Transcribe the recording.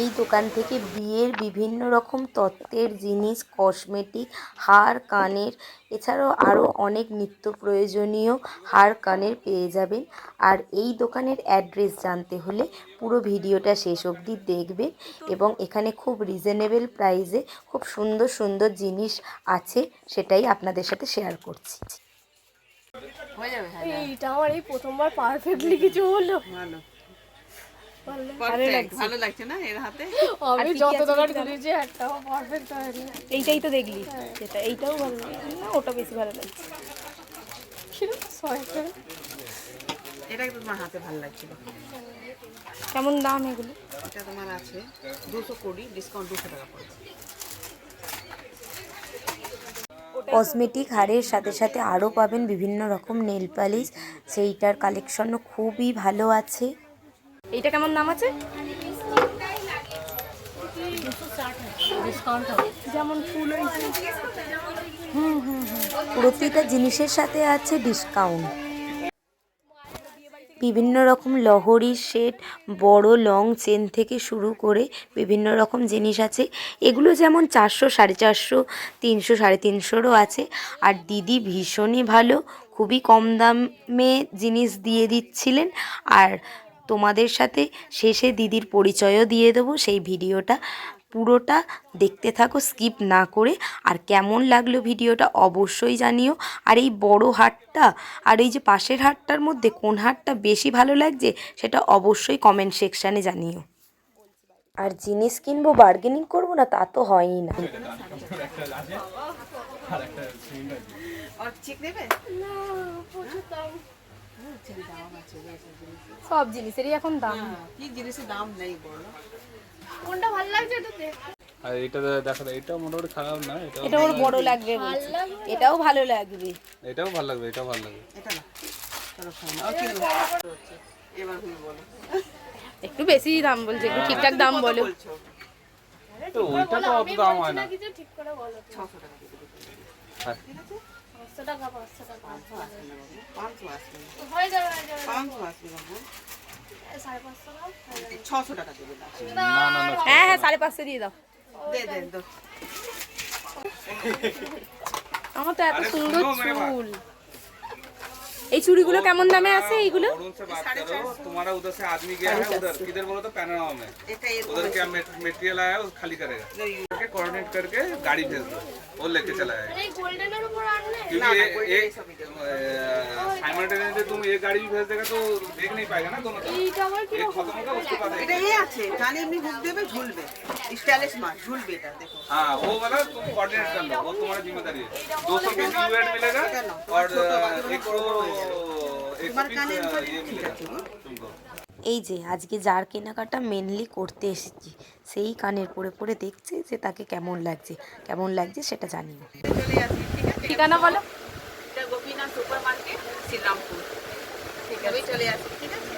এই দোকান থেকে বিয়ের বিভিন্ন রকম তত্ত্বের জিনিস কসমেটিক হার কানের এছাড়াও আরও অনেক নিত্য প্রয়োজনীয় হার কানের পেয়ে যাবেন। আর এই দোকানের অ্যাড্রেস জানতে হলে পুরো ভিডিওটা শেষ অবধি দেখবেন এবং এখানে খুব রিজনেবল প্রাইসে খুব সুন্দর সুন্দর জিনিস আছে সেটাই আপনাদের সাথে শেয়ার করছি। হয়ে যাবে হ্যাঁ এইটা আমার এই প্রথমবার পারফেক্টলি কিছু হলো। ভালো। ভালো লাগছে না এর হাতে? আমি যত দোকান খুলেছি একটাও পারফেক্ট হয়নি। এইটাই তো দেখলি। যেটা এইটাও ভালো লাগছে। না ওটা বেশি ভালো লাগছে। কীরকম ছয়টা এটা কিন্তু তোমার হাতে ভালো লাগছিল। কেমন দাম এগুলো? এটা তোমার আছে দুশো কুড়ি ডিসকাউন্ট দুশো টাকা পড়বে। কসমেটিক হারের সাথে সাথে আরও পাবেন বিভিন্ন রকম নেল পালিশ সেইটার কালেকশনও খুবই ভালো আছে। এইটা কেমন দাম আছে? যেমন ফুল হয়েছে। প্রতিটা জিনিসের সাথে আছে ডিসকাউন্ট। বিভিন্ন রকম লহরির সেট বড় লং চেন থেকে শুরু করে বিভিন্ন রকম জিনিস আছে। এগুলো যেমন চারশো সাড়ে চারশো তিনশো সাড়ে তিনশোরও আছে। আর দিদি ভীষণই ভালো খুবই কম দামে জিনিস দিয়ে দিচ্ছিলেন। আর তোমাদের সাথে শেষে দিদির পরিচয়ও দিয়ে দেবো। সেই ভিডিওটা পুরোটা দেখতে থাকো স্কিপ না করে। আর কেমন লাগল ভিডিওটা অবশ্যই জানিও। আর এই বড় হাটটা আর এই যে পাশের হাটটার মধ্যে কোন হাটটা বেশি ভালো লাগছে সেটা অবশ্যই কমেন্ট সেকশানে জানিও। আর জিনিস কিনবো বার্গেনিং করব না তা তো হয়ই না। আর চেক নেবে সব জিনিসেরই এখন দাম। হ্যাঁ, কি জিনিসের দাম নেই বলো। কোনটা ভালো লাগছে এটা দেখ আর এটা দেখা এটা মোটামুটি খারাপ না এটাও এটা ওর বড় লাগবে। এটাও ভালো লাগবে। এটাও ভালো লাগবে এটাও ভালো লাগবে। এটা না একটু বেশি দাম বলছে একটু ঠিকঠাক দাম বলো। তো ওইটা তো অত দাম হয় না। ঠিক করে বলো ছশো টাকা। হ্যাঁ। পাঁচশো টাকা পাঁচশো টাকা পাঁচশো আসবে না বাবু পাঁচশো আসবে না হয়ে যাবে হয়ে যাবে। পাঁচশো আসবে বাবু। সাড়ে পাঁচশো টাকা হয়ে যাবে। ছশো টাকা দেবে না। না না না হ্যাঁ হ্যাঁ সাড়ে পাঁচশো দিয়ে দাও। দে দে দে। আমার তো এত সুন্দর চুল। এই চুড়িগুলো কেমন দামে আছে এইগুলো और उनसे बात करो तुम्हारा उधर से आदमी गया है उधर किधर बोलो तो पैनोरामा में এটা এর उधर क्या मटेरियल आया है वो खाली करेगा करके कोऑर्डिनेट करके गाड़ी भेज दो वो लेके चला जाएगा এই গোল্ডেনের উপর আনলে क्योंकि ये एक साइमल्टेनियसली तुम एक गाड़ी भी भेज देगा तो देख नहीं पाएगा ना दोनों तरफ এইটা আমার কি एक खत्म होगा उसके बाद এটা एक এ আছে কানে এমনি হুক দেবে ঝুলবে স্টাইলিশ মাছ ঝুলবে এটা দেখো हाँ वो वाला तुम कोऑर्डिनेट कर लो वो तुम्हारी जिम्मेदारी है दो सौ के जी वेट मिलेगा और एक सौ एक सौ তোমার बीस কানে ये ঠিক मिलेगा আছে হুম? तुमको এই যে আজকে যার কেনাকাটা মেনলি করতে এসেছি সেই কানের পরে পরে দেখছে যে তাকে কেমন লাগছে কেমন লাগছে সেটা জানিও চলে আসি ঠিক আছে ঠিকানা বলো এটা গোপীনাথ সুপার মার্কেট শ্রীরামপুর ঠিক আছে। চলে আসি ঠিক আছে?